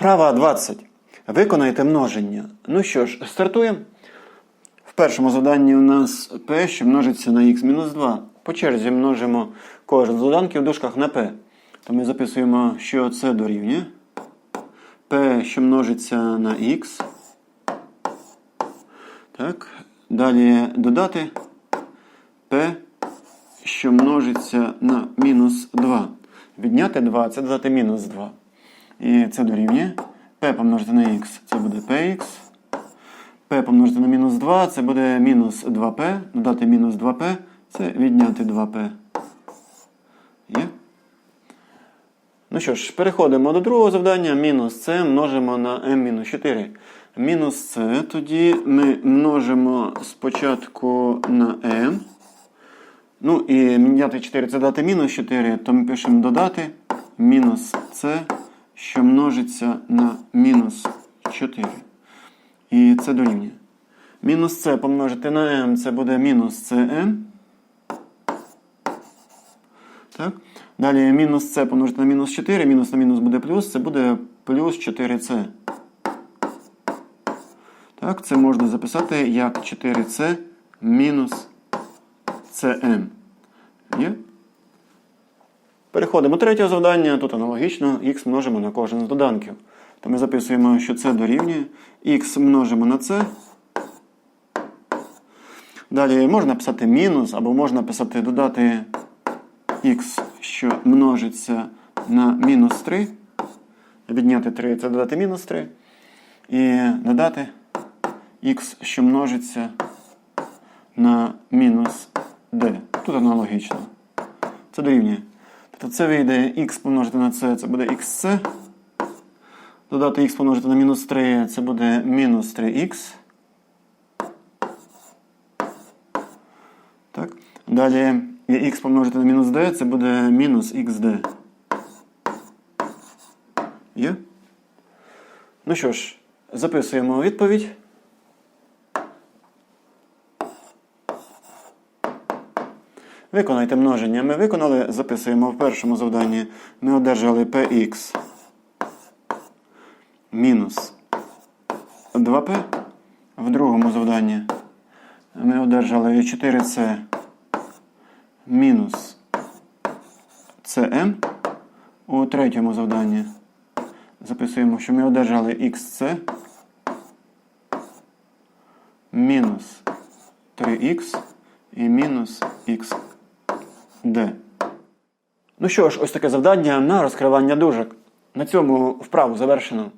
Вправа 20. Виконайте множення. Ну що ж, стартуємо. В першому заданні у нас p, що множиться на x-2. По черзі множимо кожен з доданків в дужках на p. То ми записуємо, що це дорівнює. p, що множиться на x. Так. Далі додати p, що множиться на мінус 2. Відняти 2 це додати мінус 2. І це дорівнює. p помножити на x це буде px. p помножити на мінус 2 це буде мінус 2p. Додати мінус 2p це відняти 2p. Є? Ну що ж, переходимо до другого завдання. Мінус c множимо на m-4. Мінус c тоді ми множимо спочатку на m. Ну і міняти 4 це дати мінус 4, то ми пишемо додати мінус c, що множиться на мінус 4. І це дорівнює. Мінус c помножити на m це буде мінус cm. Так. Далі мінус c помножити на мінус 4, мінус на мінус буде плюс, це буде плюс 4c. Так, це можна записати як 4c мінус cm. Є? Переходимо до третього завдання. Тут аналогічно х множимо на кожен з доданків. То ми записуємо, що це дорівнює. х множимо на c. Далі можна писати мінус, або можна писати додати х, що множиться на мінус 3. Відняти 3 це додати мінус 3. І додати х, що множиться на мінус d. Тут аналогічно. Це дорівнює. Тобто це вийде х помножити на c, це буде xc. Додати х помножити на мінус 3, це буде мінус 3х. Так. Далі і х помножити на мінус d, це буде мінус xd. Є? Ну що ж, записуємо відповідь. Виконайте множення. Ми виконали, записуємо в першому завданні. Ми одержали px мінус 2p. В другому завданні ми одержали 4c мінус cm. У третьому завданні записуємо, що ми одержали xc мінус 3х і мінус х. Д. Ну що ж, ось таке завдання на розкривання дужок. На цьому вправу завершено.